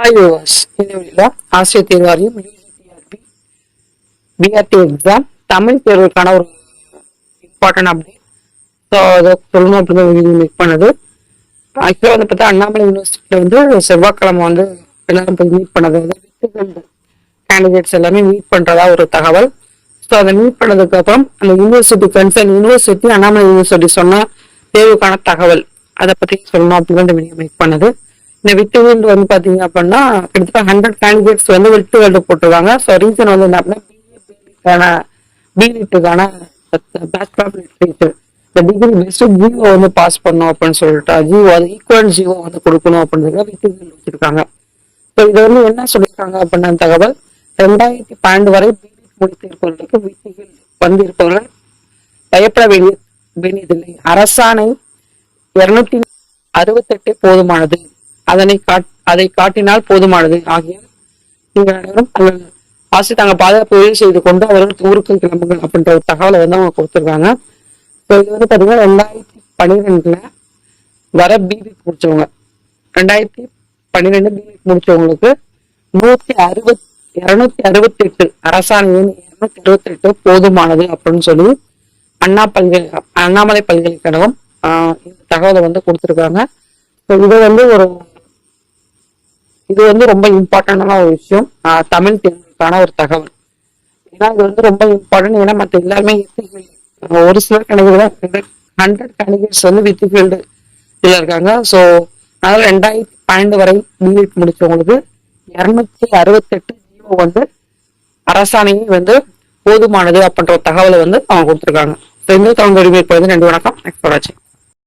Hi viewers இந்த வழியில் ஆசிரியர் தேர்வு வாரியம் யூஜிபிஆர்பி பிஆர்டி எக்ஸாம் தமிழ் தேர்வுக்கான ஒரு இம்பார்ட்டன்ட் அப்டேட் ஸோ அதை சொல்லணும் அப்படின்னு வீடியோ மேக் பண்ணது. ஆக்சுவலாக வந்து பார்த்தா அண்ணாமலை யூனிவர்சிட்டியில் வந்து செவ்வாய்க்கிழமை வந்து எல்லாரும் போய் மீட் பண்ணது. வந்து கேண்டிடேட்ஸ் எல்லாமே மீட் பண்ணுறதா ஒரு தகவல். ஸோ அதை மீட் பண்ணதுக்கு அப்புறம் அந்த university concern university Annamalai university சொன்ன தேர்வுக்கான தகவல். அதை பற்றி சொல்லணும் அப்படின்னு வீடியோ மேக் பண்ணது. இந்த விட்டு வேல்டு வந்து பாத்தீங்க அப்படின்னா கிட்டத்தட்ட ஹண்ட்ரட் கேண்டிடேட்ஸ் வந்து விட்டு வேல்டு போட்டிருக்காங்க. ஸோ ரீசன் வந்து என்ன அப்படின்னா பிலிட்டுக்கான பேச்சுலர் லிட்ரேச்சர் இந்த டிகிரி பெஸ்ட் ஜிஓ வந்து பாஸ் பண்ணும் அப்படின்னு சொல்லிட்டு ஜிஓ அது ஈக்குவல் ஜிஓ வந்து கொடுக்கணும் அப்படின்றத விட்டு வேல்டு வச்சிருக்காங்க. ஸோ இது வந்து என்ன சொல்லியிருக்காங்க அப்படின்னா தகவல் ரெண்டாயிரத்தி பன்னெண்டு வரை பிலிட் முடித்திருப்பவர்களுக்கு விட்டுகள் வந்திருப்பவர்கள் பயப்பட வேண்டிய வேண்டியதில்லை. அரசாணை இருநூத்தி அறுபத்தெட்டு போதுமானது. அதனை காட் அதை காட்டினால் போதுமானது. ஆகிய நீங்கள் அனைவரும் தங்கள் ஆசை தாங்க பாதுகாப்பு உதவி செய்து கொண்டு அவர்கள் ஊருக்கு கிளம்புங்கள் அப்படின்ற ஒரு தகவலை வந்து அவங்க கொடுத்துருக்காங்க. ஸோ இது வந்து பார்த்தீங்கன்னா ரெண்டாயிரத்தி பன்னிரெண்டுல வர பிபிட் முடிச்சவங்க. ரெண்டாயிரத்தி பன்னிரெண்டு பிபிட் முடிச்சவங்களுக்கு நூத்தி அறுபத் இருநூத்தி அறுபத்தி எட்டு அரசாணை இருநூத்தி அறுபத்தி எட்டு போதுமானது அப்படின்னு சொல்லி அண்ணா பல்கலை அண்ணாமலை பல்கலைக்கழகம் இந்த தகவலை வந்து கொடுத்துருக்காங்க. ஸோ இது வந்து ஒரு இது வந்து ரொம்ப இம்பார்ட்டண்டான ஒரு விஷயம். தமிழ் தேர்வுக்கான ஒரு தகவல். ஏன்னா இது வந்து ரொம்ப இம்பார்ட்டன்ட் ஏன்னா மற்ற எல்லாருமே வித்து ஒரு சிலர் கணக்கு ஹண்ட்ரட் கேண்டிடேட்ஸ் வந்து வித்து ஃபீல்டு இதில் இருக்காங்க. ஸோ அதனால் ரெண்டாயிரத்தி பன்னெண்டு வரை பிஎட் முடிச்சவங்களுக்கு இரநூத்தி அறுபத்தெட்டு ஜீவோ வந்து அரசாணையை வந்து போதுமானது அப்படின்ற ஒரு தகவலை வந்து அவங்க கொடுத்துருக்காங்க. ஸோ இந்த தகவல் நன்றி வணக்கம். நெக்ஸ்ட் ஆச்சு.